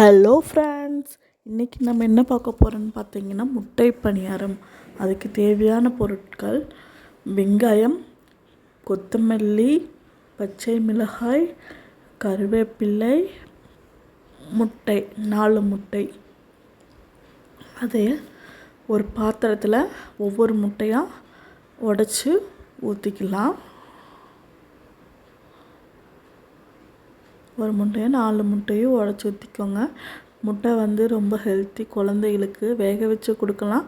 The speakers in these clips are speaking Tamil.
ஹலோ ஃப்ரெண்ட்ஸ் இன்றைக்கி நம்ம என்ன பார்க்க போகிறோன்னு பார்த்தீங்கன்னா முட்டை பணியாரம். அதுக்கு தேவையான பொருட்கள் வெங்காயம் கொத்தமல்லி பச்சை மிளகாய் கருவேப்பிள்ளை முட்டை நாலு முட்டை. அதை ஒரு பாத்திரத்தில் ஒவ்வொரு முட்டையாக உடச்சி ஊற்றிக்கலாம் ஒரு முட்டையை நாலு முட்டையும் உடச்சி ஊற்றிக்கோங்க முட்டை வந்து ரொம்ப ஹெல்த்தி குழந்தைகளுக்கு வேக வச்சு கொடுக்கலாம்.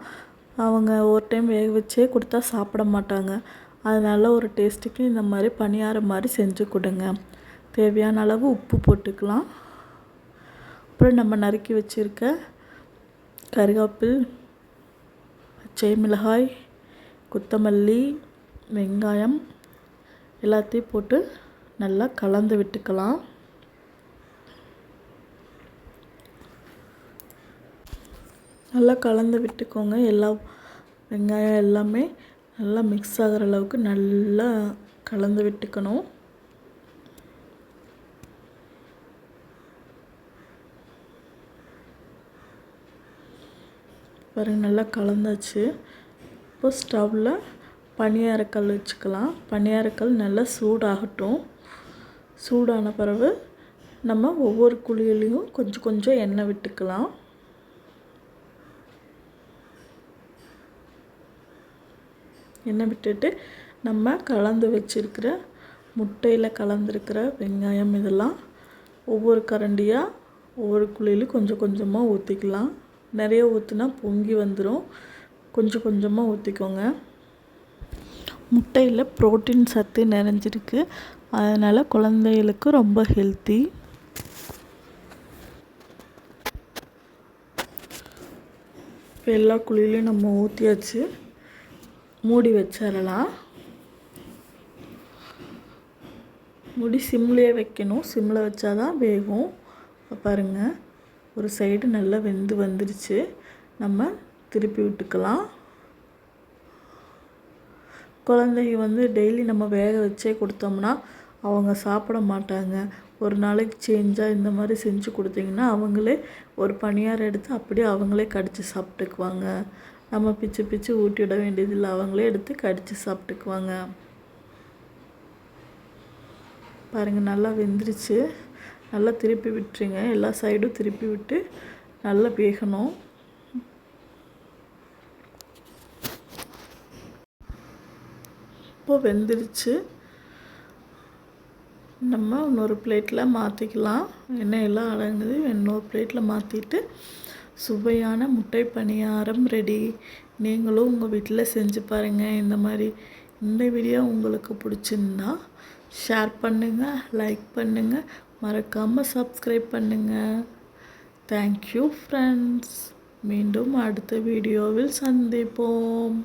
அவங்க ஒரு டைம் வேக வச்சே கொடுத்தா சாப்பிட மாட்டாங்க. அதனால ஒரு டேஸ்ட்டுக்கு இந்த மாதிரி பணியாரம் மாதிரி செஞ்சு கொடுங்க. தேவையான அளவு உப்பு போட்டுக்கலாம். அப்புறம் நம்ம நறுக்கி வச்சுருக்க கருவேப்பில் பச்சை மிளகாய் கொத்தமல்லி வெங்காயம் எல்லாத்தையும் போட்டு நல்லா கலந்து விட்டுக்கலாம். நல்லா கலந்து விட்டுக்கோங்க. எல்லா வெங்காயம் எல்லாமே நல்லா மிக்ஸ் ஆகிற அளவுக்கு நல்லா கலந்து விட்டுக்கணும். பாருங்கள் நல்லா கலந்தாச்சு. இப்போ ஸ்டவ்வில் பனியாரக்கல் வச்சுக்கலாம். பனியாரக்கல் நல்லா சூடாகட்டும். சூடான பிறகு நம்ம ஒவ்வொரு குழியிலையும் கொஞ்சம் கொஞ்சம் எண்ணெய் விட்டுக்கலாம். எண்ணெய் விட்டுட்டு நம்ம கலந்து வச்சுருக்கிற முட்டையில் கலந்துருக்கிற வெங்காயம் இதெல்லாம் ஒவ்வொரு கரண்டியாக ஒவ்வொரு குழியிலும் கொஞ்சம் கொஞ்சமாக ஊற்றிக்கலாம் நிறைய ஊற்றுனா பொங்கி வந்துடும் கொஞ்சம் கொஞ்சமாக ஊற்றிக்கோங்க முட்டையில் ப்ரோட்டீன் சத்து நிறைஞ்சிருக்கு. அதனால் குழந்தைகளுக்கு ரொம்ப ஹெல்த்தி இப்போ எல்லா குழியிலையும் நம்ம ஊற்றியாச்சு மூடி வச்சிடலாம். முடி சிம்லேயே வைக்கணும். சிம்மில் வச்சா தான் வேகும் பாருங்கள் ஒரு சைடு நல்லா வெந்து வந்துடுச்சு நம்ம திருப்பி விட்டுக்கலாம். குழந்தைங்க வந்து டெய்லி நம்ம வேக வச்சே கொடுத்தோம்னா அவங்க சாப்பிட மாட்டாங்க. ஒரு நாளைக்கு சேஞ்சாக இந்த மாதிரி செஞ்சு கொடுத்தீங்கன்னா அவங்களே ஒரு பணியாரம் எடுத்து அப்படியே அவங்களே கடித்து சாப்பிட்டுக்குவாங்க. நம்ம பிச்சு பிச்சு ஊட்டிவிட வேண்டியதில்லை. அவங்களே எடுத்து கடித்து சாப்பிட்டுக்குவாங்க. பாருங்கள் நல்லா வெந்துருச்சு. நல்லா திருப்பி விட்டுருங்க. எல்லா சைடும் திருப்பி விட்டு நல்லா வேகணும். இப்போ வெந்துருச்சு. நம்ம இன்னொரு பிளேட்டில் மாற்றிக்கலாம் எண்ணெயெல்லாம் அடங்குது. இன்னொரு பிளேட்டில் மாற்றிட்டு சுவையான முட்டை பணியாரம் ரெடி நீங்களும் உங்கள் வீட்டில் செஞ்சு பாருங்கள் இந்த மாதிரி இந்த வீடியோ உங்களுக்கு பிடிச்சிருந்தா ஷேர் பண்ணுங்கள் லைக் பண்ணுங்கள் மறக்காமல் சப்ஸ்கிரைப் பண்ணுங்கள் தேங்க்யூ ஃப்ரெண்ட்ஸ் மீண்டும் அடுத்த வீடியோவில் சந்திப்போம்.